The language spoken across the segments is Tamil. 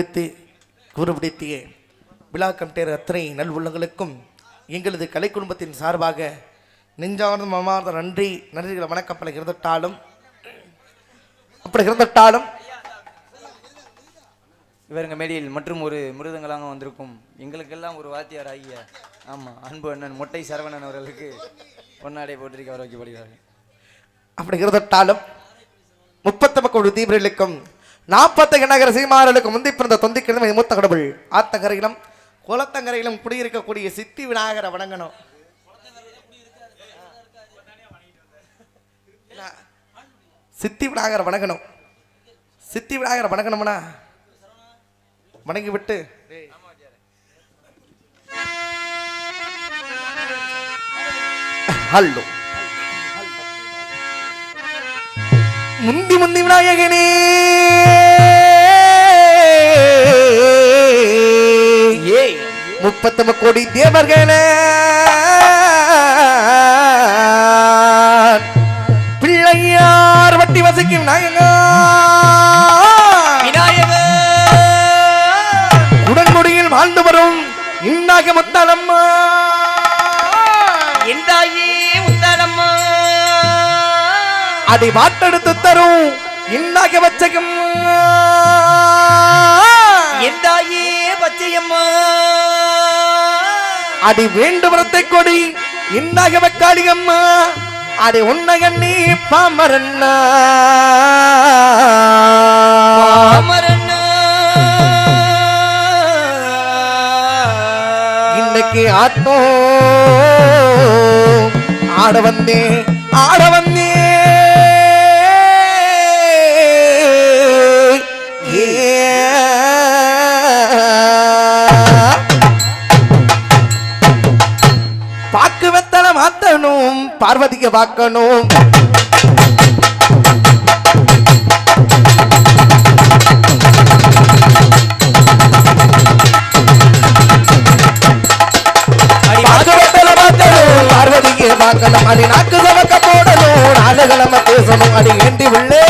நியமித்து கூறுபிடித்திய விழா கமிட்டியர் அத்தனை நல்வுள்ளங்களுக்கும் எங்களது கலை குடும்பத்தின் சார்பாக நெஞ்சார்ந்த மமார்ந்த நன்றி நன்றிகளை வணக்கப்பல இருந்துட்டாலும் அப்படி இருந்துட்டாலும். இவருங்க மேடையில் மற்றும் ஒரு மிருதங்களாக வந்திருக்கும் எங்களுக்கெல்லாம் ஒரு வாத்தியார் ஆகிய ஆமாம் அன்பு அண்ணன் மொட்டை சரவணன் அவர்களுக்கு பொன்னாடை போட்டிருக்க வர வைக்கப்படுகிறார்கள் அப்படி இருந்துட்டாலும் முப்பத்து மக்கள் தீவிரர்களுக்கும் நாற்பத்தி நகர சீமார்களுக்கும் முந்தி பிறந்த தொந்திக்கிழமை மூத்த கடவுள். ஆத்தங்கரையிலும் குளத்தங்கரையிலும் குடியிருக்கக்கூடிய சித்தி விநாயகரை வணங்கணும். சித்தி விநாயகரை வணங்கணும். சித்தி விநாயகரை வணங்கணும்னா வணங்கி விட்டு ஹலோ. முந்தி முந்தி விநாயகனே. ஏய் முப்பத்தொன்பது கோடி தேவர்களே. அதை வாட்டெடுத்து தரும். இன்னாக வச்சகம் எந்தாயே பச்சையம்மா. அடி வேண்டுவரத்தை கொடி. இன்னாக வக்காளிகம்மா அதை உன்னகண்ணி பாமரண்ணா. அமரண்ணா இன்னைக்கு ஆட்டோ. ஆட வந்தேன் ஆட வந்தேன். பார்வதிக்கு பார்க்கணும் பார்வதிக்கு பார்க்கணும் அடி நாக்கு சமக்க போடணும். பேசணும். ஏண்டி உள்ளே.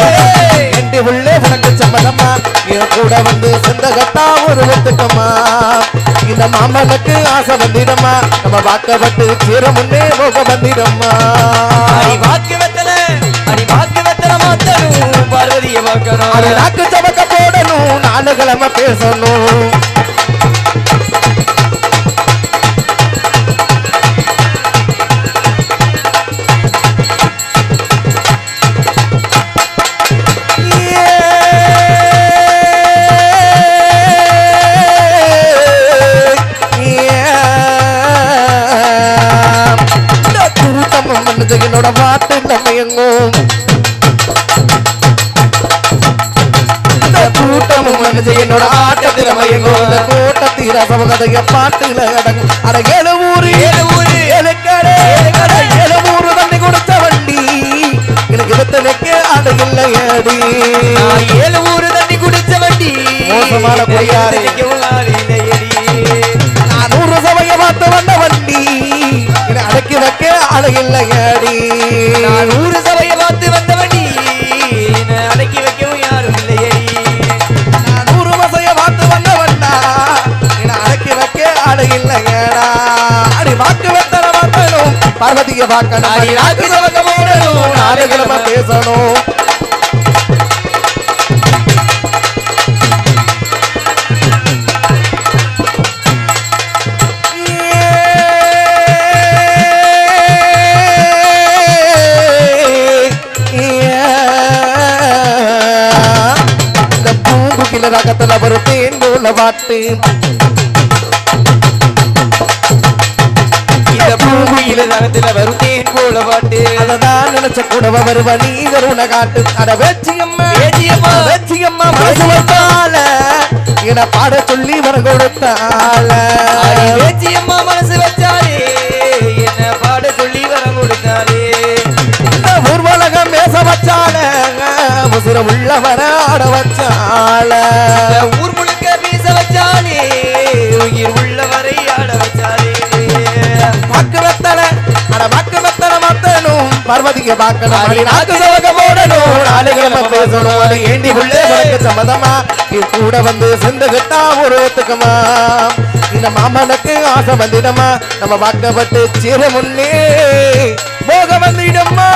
ஏண்டி உள்ளே. உனக்கு சம்மதம்மா என் கூட வந்து சொந்தகத்தா ஒரு வெத்துக்கம்மா இந்த மாமனுக்கு ஆசை வந்திடம்மா. நம்ம வாக்கப்பட்டு சீர முன்னே போக வந்திடம்மா. அடி வாக்கு வெத்தல அடி வாக்கு வெத்தல மாத்தணும். பார்வதிய பார்க்கணும் நாக்கு சமக்க போடணும். நாலு கிழமை பேசணும். என்னோட பாட்டு நம்ம எங்கும் கூட்டமும் என்னோட ஆட்டத்தில் மயங்கும் இந்த கூட்டத்தில் ரசமகதைய பாட்டுல அடங்கும். அட ஏழு ஊரு ஏழு ஊரு. ஏழு கடை அட ஏழு ஊரு தண்ணி கொடுத்த வண்டி. எனக்கு வித்தனைக்கு அட இல்லை ஏடி நான் ஏழு ஊரு தண்ணி குடிச்ச வண்டி. மோசமான குடியாரே. எத்தனைக்கும் ஆள் இல்லையடி. நான் நூறு சபைய பார்த்து வந்த வண்டி. அடக்கி வைக்க அட நான் ஊரு சபையை பார்த்து வந்த வண்டி என்னை அடக்கி வைக்கவும் யாரும் இல்லையடி. நான் நூறு வசைய பார்த்து வந்த வண்டா என்னை அடக்கி வைக்க ஏடா அடி வாக்கு வெத்தல வாக்கணும் பார்வதிய பார்க்கணும். பேசணும். ரகத்துல ஒரு தேன் போல பாட்டு பூமியில நகத்துல வருத்தேன் போல பாட்டு அததான் நினைச்ச கூடவ வருவ நீ கருண காட்டு அட வேச்சியம்மா வேச்சியம்மா. வேச்சியம்மா மனசு வச்சால என பாட சொல்லி வர கொடுத்தால. வேச்சியம்மா மனசு வச்சாலே. உசுர உள்ள வர ஆட வச்சால ஊர் முழுக்க பேச வச்சாலே உயிர் உள்ளவரை ஆட வச்சாலே பக்கு வெத்தல அட பக்கு வெத்தல மத்தனும் பார்வதி பார்வதிக்கு பார்க்கணும் நாக்கு சவக்க போடணும். நாலு கிழமை பேசணும். அது ஏண்டி உள்ளே உனக்கு சம்மதமா? நீ கூட வந்து செந்துகிட்டா ஒரு ஒத்துக்கமா? இந்த மாமனுக்கு ஆசை வந்திடமா? நம்ம வாக்கப்பட்டு சிறு முன்னே போக வந்திடம்மா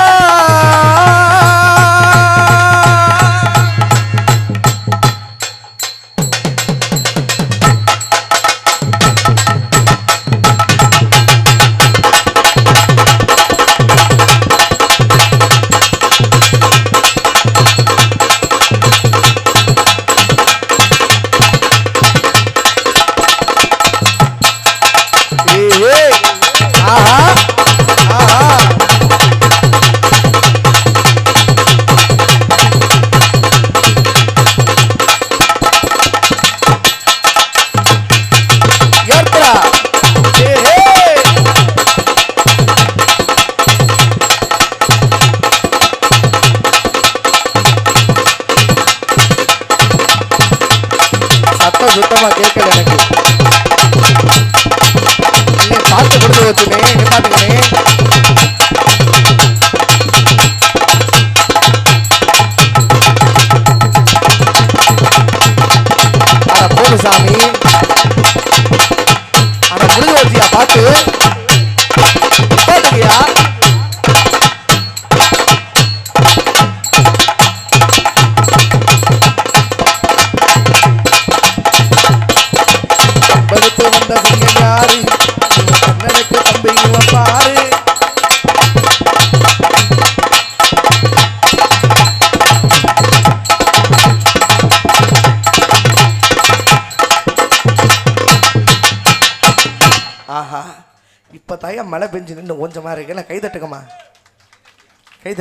சுத்தமா கேட்கல எனக்கு. பார்த்து கொடுத்து வச்சுனே நிப்பாட்டுக்கனே அட போடு சாமி. ஆஹா இப்போ தாயா மழை பெஞ்சு நின்று கொஞ்சமாக இருக்கு. எல்லாம் கை தட்டுக்கம்மா? கை